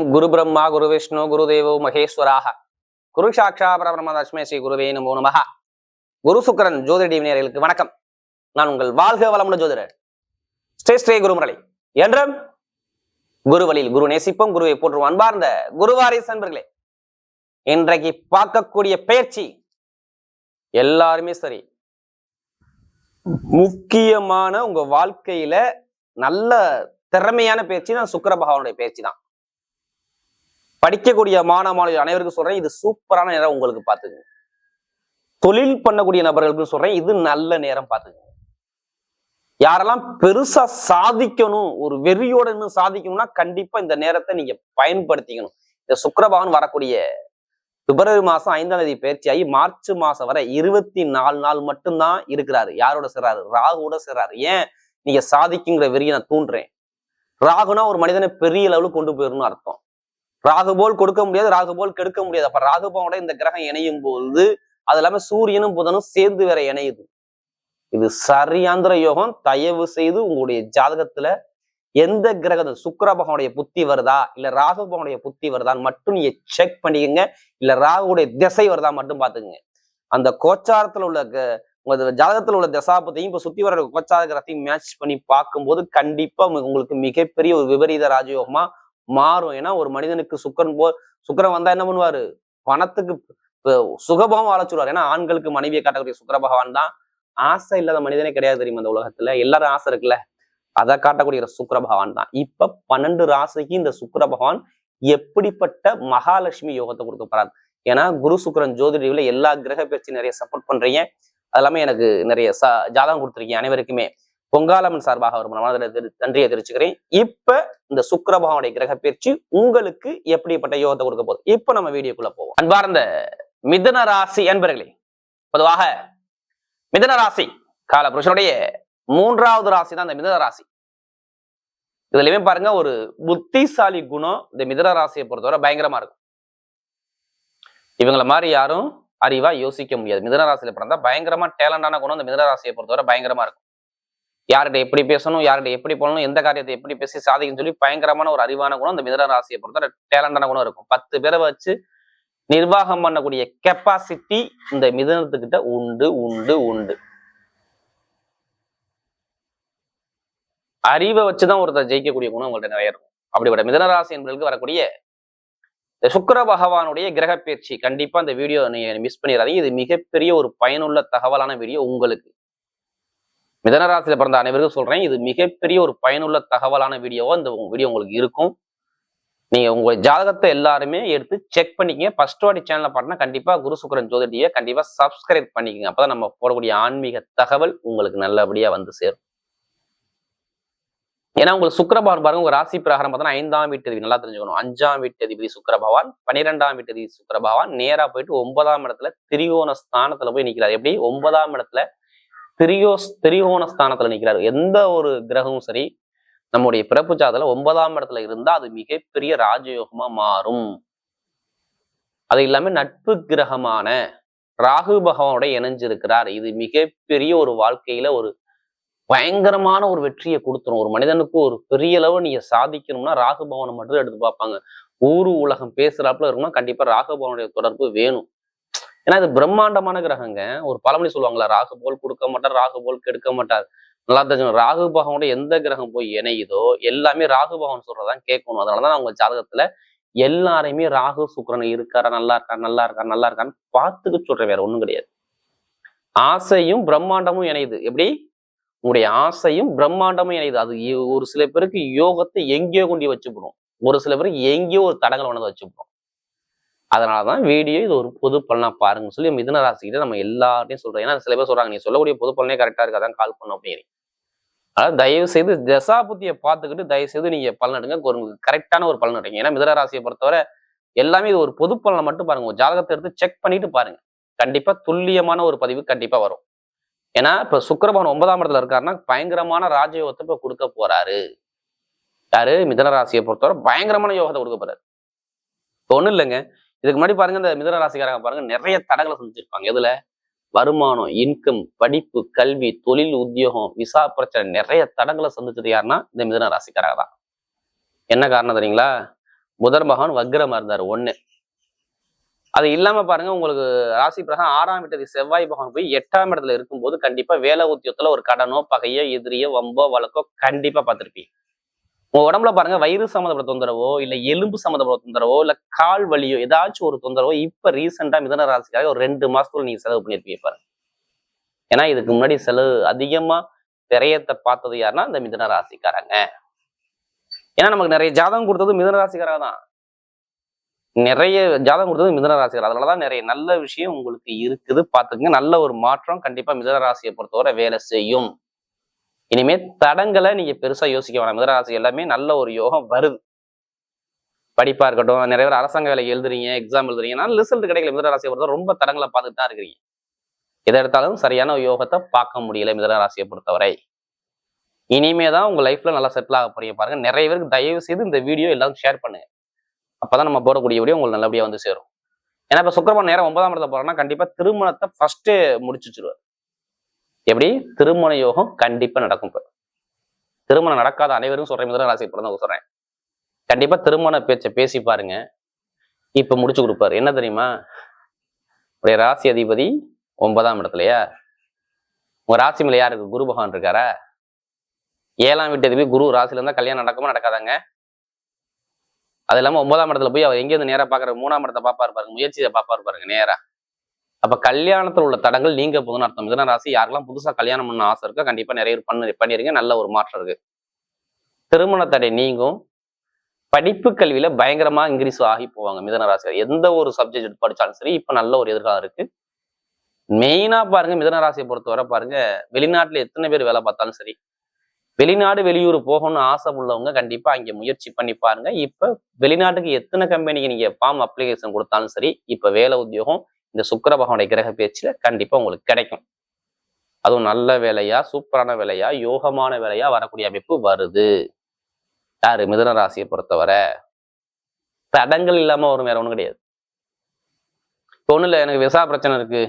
ஓம் குரு பிரம்மா குரு விஷ்ணு குரு தேவோ மகேஸ்வராக குரு சாட்சா பரபிரம தஸ்மே ஸ்ரீ குருவே நமோ நமஹ குரு சுக்கரன் ஜோதிட டிவினியர்களுக்கு வணக்கம். நான் உங்கள் வாழ்க வளமுடன் ஜோதிடர். ஸ்ரீ ஸ்ரீ குருமுரளி. என்றும் குரு வழியில் குரு நேசிப்போம் குருவை போற்றுவோம் அன்பார்ந்த குருவாரிஸ் அன்பர்களே. இன்றைக்கு பார்க்கக்கூடிய பயிற்சி எல்லாருமே சரி. முக்கியமான உங்க வாழ்க்கையில நல்ல திறமையான பயிற்சி தான் சுக்கர பகவானுடைய பயிற்சி தான். படிக்கக்கூடிய மாணவ மாணவிகள் அனைவருக்கும் சொல்றேன் இது சூப்பரான நேரம் உங்களுக்கு பார்த்துக்குங்க. தொழில் பண்ணக்கூடிய நபர்களுக்கு சொல்றேன் இது நல்ல நேரம் பார்த்துக்குங்க. யாரெல்லாம் பெருசா சாதிக்கணும் ஒரு வெறியோட இன்னும் சாதிக்கணும்னா கண்டிப்பா இந்த நேரத்தை நீங்க பயன்படுத்திக்கணும். இந்த சுக்கரபகவான் வரக்கூடிய பிப்ரவரி மாசம் ஐந்தாம் தேதி பயிற்சியாகி மார்ச் மாசம் வரை இருபத்தி நாலு நாள் மட்டும்தான் இருக்கிறாரு. யாரோட சிறாரு ராகுவோட சிறாரு ஏன்? நீங்க சாதிக்குங்கிற வெறியை நான் தூண்டுறேன். ராகுனா ஒரு மனிதனை பெரிய லெவலுக்கு கொண்டு போயிடணும்னு அர்த்தம். ராகு போல் கொடுக்க முடியாது ராகு போல் கெடுக்க முடியாது. அப்ப ராகுபவனோட இந்த கிரகம் இணையும் போது அது இல்லாம சூரியனும் புதனும் சேர்ந்து வேற இணையுது. இது சரியாந்திர யோகம். தயவு செய்து உங்களுடைய ஜாதகத்துல எந்த கிரகம் சுக்கர பகவானுடைய புத்தி வருதா இல்ல ராகு பகவானுடைய புத்தி வருதான்னு மட்டும் நீங்க செக் பண்ணிக்கங்க. இல்ல ராகுடைய திசை வருதா மட்டும் பாத்துக்கங்க அந்த கோச்சாரத்துல உள்ள க- உங்க ஜாதகத்துல உள்ள தசாபத்தையும் இப்ப சுத்தி வர கோச்சார கிரகத்தையும் மேட்ச் பண்ணி பார்க்கும்போது கண்டிப்பா உங்களுக்கு மிகப்பெரிய ஒரு விபரீத ராஜயோகமா மாறும். ஏன்னா ஒரு மனிதனுக்கு சுக்கரன் போ சுக்கரன் வந்தா என்ன பண்ணுவாரு? பணத்துக்கு ப- சுகபம் ஏன்னா ஆண்களுக்கு மனைவியை காட்டக்கூடிய சுக்கர பகவான் தான். ஆசை இல்லாத மனிதனே கிடையாது தெரியுமா இந்த உலகத்துல? எல்லாரும் ஆசை இருக்குல்ல? அதை காட்டக்கூடிய சுக்கர பகவான் தான். இப்ப பன்னெண்டு ராசிக்கு இந்த சுக்கர பகவான் எப்படிப்பட்ட மகாலட்சுமி யோகத்தை கொடுக்க போறாரு? ஏன்னா குரு சுக்கிரன் ஜோதிடியில எல்லா கிரக பயிற்சி நிறைய சப்போர்ட் பண்றீங்க. அது எல்லாமே எனக்கு நிறைய ச ஜாதகம் கொடுத்துருக்கீங்க அனைவருக்குமே. பொங்காலம்மன் சார்பாக ஒரு நன்றியை தெரிவிச்சுக்கிறேன். இப்ப இந்த சுக்கரபாவனுடைய கிரக பயிற்சி உங்களுக்கு எப்படிப்பட்ட யோகத்தை கொடுக்க போகுது? இப்ப நம்ம வீடியோக்குள்ள போவோம். அன்பார்ந்த மிதன ராசி அன்பர்களே பொதுவாக மிதன ராசி கால புருஷனுடைய மூன்றாவது ராசி தான் இந்த மிதன ராசி. இதுலயுமே பாருங்க ஒரு புத்திசாலி குணம் இந்த மிதன ராசியை பொறுத்தவரை பயங்கரமா இருக்கும். இவங்கள மாதிரி யாரும் அறிவா யோசிக்க முடியாது. மிதன ராசியில பிறந்தா பயங்கரமா டேலண்டான குணம் இந்த மிதன ராசியை பொறுத்தவரை பயங்கரமா இருக்கும். யார்கிட்ட எப்படி பேசணும் யார்கிட்ட எப்படி போகணும் எந்த காரியத்தை எப்படி பேசி சாதிக்கும் சொல்லி பயங்கரமான ஒரு அறிவான குணம் இந்த மிதன ராசியை பொறுத்த டேலண்டான குணம் இருக்கும். பத்து பேரை வச்சு நிர்வாகம் பண்ணக்கூடிய கெப்பாசிட்டி இந்த மிதனத்துக்கிட்ட உண்டு உண்டு உண்டு. அறிவை வச்சுதான் ஒருத்தர் ஜெயிக்கக்கூடிய குணம் உங்கள்ட்ட நிறைய இருக்கும். அப்படிப்பட்ட மிதனராசி என்பதற்கு வரக்கூடிய இந்த சுக்கிர பகவானுடைய கிரக பயிற்சி கண்டிப்பா இந்த வீடியோ நீங்க மிஸ் பண்ணிடாதீங்க. இது மிகப்பெரிய ஒரு பயனுள்ள தகவலான வீடியோ உங்களுக்கு. மிதனராசியில் பிறந்த அனைவருக்கும் சொல்றேன் இது மிகப்பெரிய ஒரு பயனுள்ள தகவலான வீடியோவா இந்த வீடியோ உங்களுக்கு இருக்கும். நீங்க உங்கள் ஜாதகத்தை எல்லாருமே எடுத்து செக் பண்ணிக்கங்க. ஃபர்ஸ்ட் வாட்டி சேனலில் பார்த்தா கண்டிப்பாக குரு சுக்கரன் ஜோதிடியை கண்டிப்பாக சப்ஸ்கிரைப் பண்ணிக்கங்க. அப்போ நம்ம போடக்கூடிய ஆன்மீக தகவல் உங்களுக்கு நல்லபடியா வந்து சேரும். ஏன்னா உங்களுக்கு சுக்கிர பாருங்க உங்கள் ராசி பிரகாரம் பார்த்தோன்னா ஐந்தாம் வீட்டு அதிபதி நல்லா தெரிஞ்சுக்கணும். அஞ்சாம் வீட்டு அதிபதி சுக்கரபவான் பன்னிரெண்டாம் வீட்டு அதிபதி சுக்கரபவான் நேராக போயிட்டு ஒன்பதாம் இடத்துல திரிகோண ஸ்தானத்துல போய் நிற்கிறார் எப்படி? ஒன்பதாம் இடத்துல திரியோஸ் திரிகோண ஸ்தானத்துல நிக்கிறாரு. எந்த ஒரு கிரகமும் சரி நம்முடைய பிறப்பு ஜாதல ஒன்பதாம் இடத்துல இருந்தா அது மிகப்பெரிய ராஜயோகமா மாறும். அது இல்லாம நட்பு கிரகமான ராகு பகவானோட இணைஞ்சிருக்கிறார். இது மிகப்பெரிய ஒரு வாழ்க்கையில ஒரு பயங்கரமான ஒரு வெற்றியை கொடுத்துரும். ஒரு மனிதனுக்கு ஒரு பெரிய அளவு நீங்க சாதிக்கணும்னா ராகு பவனை மட்டும் எடுத்து பார்ப்பாங்க. ஊரு உலகம் பேசுறாப்புல இருக்கணும்னா கண்டிப்பா ராகு பவனுடைய தொடர்பு வேணும். ஏன்னா இது பிரம்மாண்டமான கிரகங்க. ஒரு பழமொழி சொல்லுவாங்களா ராகு போல் கொடுக்க மாட்டார் ராகு போல் கெடுக்க மாட்டார். நல்லா தெரிஞ்சு ராகு பகவானோட எந்த கிரகம் போய் இணையுதோ எல்லாமே ராகு பகவான் சொல்றதான் கேட்கணும். அதனாலதான் அவங்க ஜாதகத்துல எல்லாரையுமே ராகு சுக்கிரன் இருக்காரா நல்லா இருக்கா நல்லா இருக்கா நல்லா இருக்கான்னு பார்த்துக்க சொல்றேன். வேற ஒண்ணும் கிடையாது. ஆசையும் பிரம்மாண்டமும் இணையுது. எப்படி? உங்களுடைய ஆசையும் பிரம்மாண்டமும் இணையுது. அது ஒரு சில பேருக்கு யோகத்தை எங்கேயோ கொண்டு வச்சுப்படும். ஒரு சில பேருக்கு எங்கேயோ ஒரு தடங்கள் கொண்டு வச்சுப்படும். அதனால தான் வீடியோ இது ஒரு பொது பலனாக பாருங்கன்னு சொல்லி மிதன ராசிக்கிட்ட நம்ம எல்லார்ட்டையும் சொல்கிறோம் ஏன்னா சில பேர் சொல்றாங்க நீ சொல்லக்கூடிய பொது பலனே கரெக்டாக இருக்கா தான் கால் பண்ணும் அப்படின்னு அதாவது தயவு செய்து தசாபுத்தியை பார்த்துக்கிட்டு தயவு செய்து நீங்க பலன் எடுங்க. ஒரு கரெக்டான ஒரு பலன் எடுங்க. ஏன்னா மிதன ராசியை பொறுத்தவரை எல்லாமே இது ஒரு பொது பலனை மட்டும் பாருங்க. ஒரு ஜாதகத்தை எடுத்து செக் பண்ணிட்டு பாருங்க. கண்டிப்பாக துல்லியமான ஒரு பதிவு கண்டிப்பாக வரும். ஏன்னா இப்போ சுக்கரபான் ஒன்பதாம் இடத்துல இருக்காருன்னா பயங்கரமான ராஜயோகத்தை இப்போ கொடுக்க போறாரு. யாரு? மிதன ராசியை பொறுத்தவரை பயங்கரமான யோகத்தை கொடுக்க போறாரு. இப்போ ஒன்றும் இல்லைங்க. இதுக்கு முன்னாடி பாருங்க இந்த மிதன ராசிக்காரங்க பாருங்க நிறைய தடங்களை சந்திச்சிருப்பாங்க. எதுல? வருமானம் இன்கம் படிப்பு கல்வி தொழில் உத்தியோகம் விசா பிரச்சனை நிறைய தடங்களை சந்திச்சது யாருன்னா இந்த மிதன ராசிக்காரங்க தான். என்ன காரணம் தெரியுங்களா? புதர் பகவான் வக்ரமா இருந்தார் ஒண்ணு. அது இல்லாம பாருங்க உங்களுக்கு ராசி பிரகாரம் ஆறாம் இடத்து செவ்வாய் பகவான் போய் எட்டாம் இடத்துல இருக்கும்போது கண்டிப்பா வேலை உத்தியோகத்துல ஒரு கடனோ பகையோ எதிரியோ வம்போ வழக்கோ கண்டிப்பா பார்த்திருப்பீங்க. உங்க உடம்புல பாருங்க வயிறு சம்மந்தப்பட்ட தொந்தரவோ இல்ல எலும்பு சம்மந்தப்பட்ட தொந்தரவோ இல்ல கால் வலியோ ஏதாச்சும் ஒரு தொந்தரவோ இப்ப ரீசெண்டா மிதன ராசிக்காக ஒரு ரெண்டு மாசத்துல நீங்க செலவு பண்ணிருப்பீங்க பாருங்க. ஏன்னா இதுக்கு முன்னாடி செலவு அதிகமா விரயத்தை பார்த்தது யாருன்னா இந்த மிதன ராசிக்காரங்க. ஏன்னா நமக்கு நிறைய ஜாதகம் கொடுத்தது மிதன ராசிக்காரங்க தான். நிறைய ஜாதகம் கொடுத்தது மிதன ராசிக்காரர் அதனாலதான் நிறைய நல்ல விஷயம் உங்களுக்கு இருக்குது. பாத்துக்கங்க நல்ல ஒரு மாற்றம் கண்டிப்பா மிதன ராசியை பொறுத்தவரை வேலை செய்யும். இனிமே தடங்களை நீங்க பெருசா யோசிக்க வேணாம். மிதராசி எல்லாமே நல்ல ஒரு யோகம் வருது. படிப்பா இருக்கட்டும் நிறைய பேர் அரசாங்க வேலை எழுதுறீங்க எக்ஸாம் எழுதுறீங்கன்னா ரிசல்ட் கிடைக்கல. மிதராசியை பொறுத்த பொறுத்தவரை ரொம்ப தடங்களை பார்த்துட்டு தான் இருக்கிறீங்க எதை எடுத்தாலும் சரியான யோகத்தை பார்க்க முடியல மிதராசியை பொறுத்தவரை. இனிமே தான் உங்க லைஃப்ல நல்லா செட்டில் ஆக போறீங்க பாருங்க. நிறைய பேருக்கு தயவு செய்து இந்த வீடியோ எல்லாரும் ஷேர் பண்ணுங்க. அப்பதான் நம்ம போடக்கூடிய வீடியோ உங்களுக்கு நல்லபடியா வந்து சேரும். ஏன்னா இப்ப சுக்கரமான நேரம் ஒன்பதாம் இடத்துல போறோம்னா கண்டிப்பா திருமணத்தை ஃபர்ஸ்ட் முடிச்சுச்சிருவார் எப்படி? திருமண யோகம் கண்டிப்பா நடக்கும் இப்ப திருமணம் நடக்காத அனைவரும் சொல்ற மிதன ராசி பிறந்த சொல்றேன். கண்டிப்பா திருமண பேச்சை பேசி பாருங்க. இப்ப முடிச்சு கொடுப்பாரு. என்ன தெரியுமா? உடைய ராசி அதிபதி ஒன்பதாம் இடத்துலயா? உங்க ராசி மேல யாருக்கு குரு பகவான் இருக்காரா? ஏழாம் வீட்டு அதிபதி குரு ராசில இருந்தா கல்யாணம் நடக்குமா நடக்காதாங்க? அது இல்லாம ஒன்பதாம் இடத்துல போய் அவர் எங்கேருந்து நேரா பாக்குற மூணாம் இடத்தை பாப்பாரு பாருங்க. முயற்சியை பாப்பாரு பாருங்க நேரா. அப்ப கல்யாணத்துல உள்ள தடங்கள் நீங்க போதுன்னு அர்த்தம். மிதன ராசி யாருக்கெல்லாம் புதுசா கல்யாணம் பண்ண ஆசை இருக்கோ கண்டிப்பா நிறைய பேர் பண்ணி பண்ணிருங்க. நல்ல ஒரு மாற்றம் இருக்கு. திருமண தடை நீங்கும். படிப்பு கல்வியில பயங்கரமா இன்க்ரீஸ் ஆகி போவாங்க மிதன ராசி எந்த ஒரு சப்ஜெக்ட் எடுத்து படிச்சாலும் சரி இப்ப நல்ல ஒரு எதிர்காலம் இருக்கு. மெயினா பாருங்க மிதன ராசியை பொறுத்தவரை பாருங்க வெளிநாட்டுல எத்தனை பேர் வேலை பார்த்தாலும் சரி வெளிநாடு வெளியூர் போகணும்னு ஆசை உள்ளவங்க கண்டிப்பா அங்க முயற்சி பண்ணி பாருங்க. இப்ப வெளிநாட்டுக்கு எத்தனை கம்பெனிக்கு நீங்க ஃபார்ம் அப்ளிகேஷன் கொடுத்தாலும் சரி இப்ப வேலை உத்தியோகம் இந்த சுக்கர பகவானுடைய கிரக பேச்சுல கண்டிப்பா உங்களுக்கு கிடைக்கும். அதுவும் நல்ல வேலையா சூப்பரான வேலையா யோகமான வேலையா வரக்கூடிய அமைப்பு வருது. யாரு? மிதன ராசியை பொறுத்தவரை. தடங்கள் இல்லாம வரும் வேற ஒண்ணும் கிடையாது. இப்போ ஒன்றும் இல்லை எனக்கு விசா பிரச்சனை இருக்கு.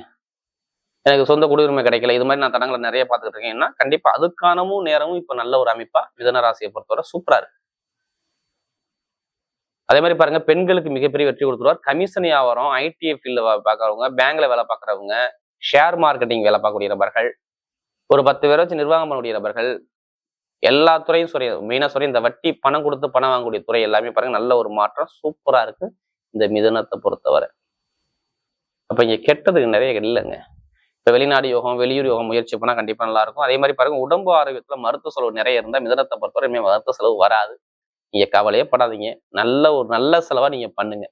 எனக்கு சொந்த குடியுரிமை கிடைக்கல. இது மாதிரி நான் தடங்களை நிறைய பார்த்துட்டு இருக்கேன்னா கண்டிப்பா அதுக்கானமும் நேரமும் இப்ப நல்ல ஒரு அமைப்பா மிதன ராசியை பொறுத்தவரை சூப்பரா இருக்கு. அதே மாதிரி பாருங்க பெண்களுக்கு மிகப்பெரிய வெற்றி கொடுத்துருவார். கமிஷன் வியாபாரம் ஐடிஐ ஃபீல்டில் பார்க்குறவங்க பேங்க்ல வேலை பார்க்குறவங்க ஷேர் மார்க்கெட்டிங் வேலை பார்க்கக்கூடிய நபர்கள் ஒரு பத்து பேரை வச்சு நிர்வாகம் பண்ணக்கூடிய நபர்கள் எல்லா துறையும் சொல்லி மெயினாக சொல்லி இந்த வட்டி பணம் கொடுத்து பணம் வாங்கக்கூடிய துறை எல்லாமே பாருங்க நல்ல ஒரு மாற்றம் சூப்பரா இருக்கு இந்த மிதனத்தை பொறுத்தவரை. அப்ப இங்க கெட்டதுக்கு நிறைய இல்லைங்க. இப்போ வெளிநாடு யோகம் வெளியூர் யோகம் முயற்சி பண்ணால் கண்டிப்பாக நல்லா இருக்கும். அதே மாதிரி பாருங்க உடம்பு ஆரோக்கியத்துல மருத்துவ செலவு நிறைய இருந்தால் மிதனத்தை பொறுத்தவரை மருத்துவ செலவு வராது. நீங்க கவலையே படாதீங்க. நல்ல ஒரு நல்ல செலவா நீங்க பண்ணுங்க.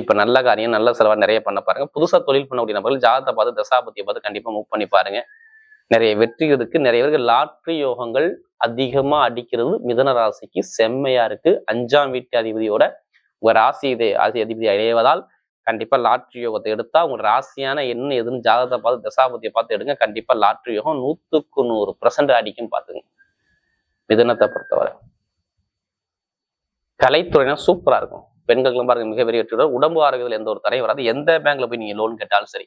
இப்ப நல்ல காரியம் நல்ல செலவா நிறைய பண்ண பாருங்க. புதுசா தொழில் பண்ணக்கூடிய நபர்கள் ஜாதகத்தை பார்த்து தசாபத்தியை பார்த்து கண்டிப்பா மூவ் பண்ணி பாருங்க. நிறைய வெற்றி இருக்கு. நிறைய பேருக்கு லாட்ரி யோகங்கள் அதிகமா அடிக்கிறது மிதன ராசிக்கு செம்மையா இருக்கு. அஞ்சாம் வீட்டு அதிபதியோட உங்க ராசி இதே ராசி அதிபதி அடைவதால் கண்டிப்பா லாட்ரி யோகத்தை எடுத்தா உங்க ராசியான என்ன எதுன்னு ஜாதகத்தை பார்த்து தசாபதியை பார்த்து எடுங்க. கண்டிப்பா லாட்ரி யோகம் நூத்துக்கு நூறு பர்சன்ட் அடிக்கும் பாத்துங்க மிதனத்தை பொறுத்தவரை. கலைத்துறையினா சூப்பரா இருக்கும். பெண்களுக்கு பாருங்க மிகப்பெரிய வெற்றி உடம்பு ஆரோக்கியத்தில் எந்த ஒரு தடையும் வராது. எந்த பேங்க்ல போய் நீங்கள் லோன் கேட்டாலும் சரி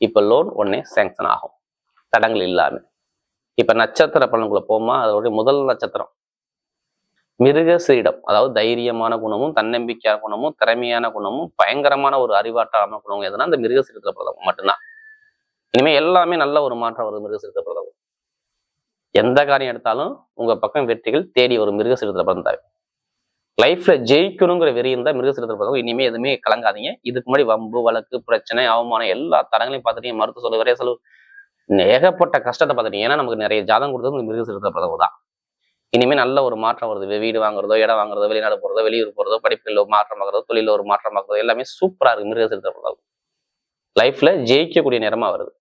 இப்போ லோன் உடனே சேங்ஷன் ஆகும். தடங்கள் இல்லாமல் இப்போ நட்சத்திர பலன்குள்ள போமா அதோடைய முதல் நட்சத்திரம். மிருக சீடம். அதாவது தைரியமான குணமும் தன்னம்பிக்கையான குணமும் திறமையான குணமும் பயங்கரமான ஒரு அறிவாற்றலான குணமும் எதுனா அந்த மிருக சீடத்தில் பிரதம் மட்டும்தான். இனிமேல் எல்லாமே நல்ல ஒரு மாற்றம் வருது மிருக சீடத்தில் பிரதம் எந்த காரியம் எடுத்தாலும் உங்க பக்கம் வெற்றிகள் தேடி வரும் மிருக சீடத்தில் பிறந்தாவே. லைஃப்ல ஜெயிக்கணுங்கிற வெறி இருந்தா மிருகசீரத்தில் பார்த்தவங்க இனிமே எதுவுமே கலங்காதீங்க. இதுக்கு முன்னாடி வம்பு வழக்கு பிரச்சனை அவமானம் எல்லா தடங்களையும் பார்த்துட்டீங்க மருத்துவ செலவு வரைய செலவு ஏகப்பட்ட கஷ்டத்தை பார்த்துட்டீங்க ஏன்னா நமக்கு நிறைய ஜாதகம் கொடுத்தது மிருகசீரத்தில் பிறகு தான். இனிமே நல்ல ஒரு மாற்றம் வருது. வீடு வாங்குறதோ இடம் வாங்குறதோ வெளிநாடு போறதோ வெளியூர் போறதோ படிப்பில் ஒரு மாற்றம் ஆகிறதோ தொழில ஒரு மாற்றம் ஆகிறதோ எல்லாமே சூப்பரா இருக்கு மிருகசீரத்தில் பிறகு லைஃப்ல ஜெயிக்கக்கூடிய நேரமா வருது.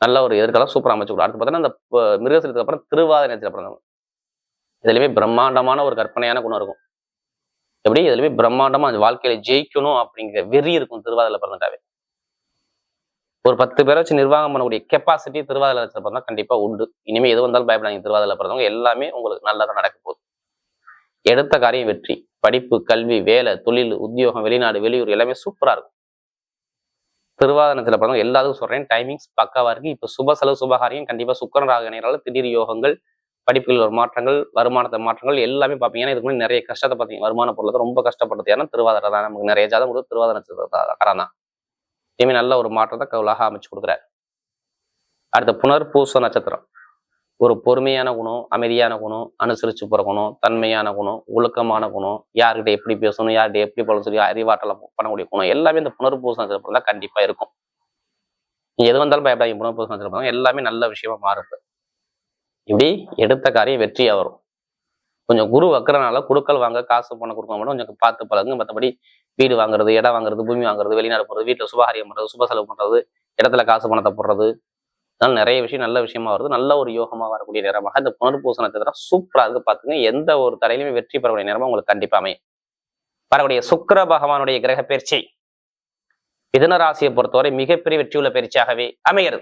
நல்ல ஒரு எதிர்காலம் சூப்பரா அமைச்சு கொடுக்கும். அடுத்து பார்த்தீங்கன்னா அந்த மிருகசீரத்துக்கு அப்புறம் திருவாத நேரத்தில் பிறந்தவங்க. இதுலயுமே பிரம்மாண்டமான ஒரு கற்பனையான குணம் இருக்கும். எப்படி? இதுலயுமே பிரம்மாண்டமா அந்த வாழ்க்கையில ஜெயிக்கணும் அப்படிங்கிற வெறி இருக்கும் திருவாதிரை பிறந்துட்டாவே ஒரு பத்து பேரை வச்சு நிர்வாகம் பண்ணக்கூடிய கெப்பாசிட்டி திருவாதிரை பிறந்தா கண்டிப்பா உண்டு. இனிமே எது வந்தாலும் பயப்படாங்க திருவாதிரை பிறந்தவங்க எல்லாமே உங்களுக்கு நல்லதாக நடக்க போகுது. எடுத்த காரியம் வெற்றி. படிப்பு கல்வி வேலை தொழில் உத்தியோகம் வெளிநாடு வெளியூர் எல்லாமே சூப்பரா இருக்கும். திருவாதனத்தில் பிறந்தவங்க எல்லாத்துக்கும் சொல்றேன் டைமிங்ஸ் பக்காவா இருக்கு. இப்ப சுப செலவு சுபகாரியம் கண்டிப்பா சுக்கரன் ராக நேரால திடீர் யோகங்கள் படிப்புகளில் ஒரு மாற்றங்கள் வருமானத்தை மாற்றங்கள் எல்லாமே பார்ப்பீங்கன்னா இதுக்கு முன்னாடி நிறைய கஷ்டத்தை பார்த்தீங்க. வருமான பொருளுக்கு ரொம்ப கஷ்டப்பட்டது. ஏன்னா திருவாதிரை தான். நமக்கு நிறைய ஜாதகம் கொடுத்து திருவாதிரை நட்சத்திரக்காரன் தான். இனிமே நல்ல ஒரு மாற்றத்தை கவுலாக அமைச்சு கொடுக்குறாரு. அடுத்த புனர்பூச நட்சத்திரம். ஒரு பொறுமையான குணம் அமைதியான குணம் அனுசரிச்சு போகிற குணம் தன்மையான குணம் ஒழுக்கமான குணம் யார்கிட்ட எப்படி பேசணும் யார்கிட்ட எப்படி போல சொல்லி அறிவாற்றல பண்ணக்கூடிய குணம் எல்லாமே இந்த புனர்பூச நட்சத்திரம் தான் கண்டிப்பாக இருக்கும். எது வந்தாலும் பயப்படாதீங்க. புனர்பூச நட்சத்திரம் எல்லாமே நல்ல விஷயமா மாறுது இப்படி எடுத்த காரியம் வெற்றியா வரும் கொஞ்சம் குரு வைக்கிறனால குடுக்கல் வாங்க காசு பணம் கொடுக்க மட்டும் கொஞ்சம் பார்த்து பழகுங்க. மற்றபடி வீடு வாங்குறது இடம் வாங்குறது பூமி வாங்குறது வெளிநாடு போறது வீட்டில் சுபகாரியம் பண்றது சுப செலவு பண்றது இடத்துல காசு பணத்தை போடுறது அதனால நிறைய விஷயம் நல்ல விஷயமா வருது. நல்ல ஒரு யோகமா வரக்கூடிய நேரமாக இந்த புனர்பூச நட்சத்திரம் சூப்பராக இருக்கு. பாத்துங்க எந்த ஒரு தடையிலுமே வெற்றி பெறக்கூடிய நேரமா உங்களுக்கு கண்டிப்பா அமையும். வரக்கூடிய சுக்கிர பகவானுடைய கிரக பயிற்சி மிதன ராசியை பொறுத்தவரை மிகப்பெரிய வெற்றியுள்ள பயிற்சியாகவே அமைகிறது.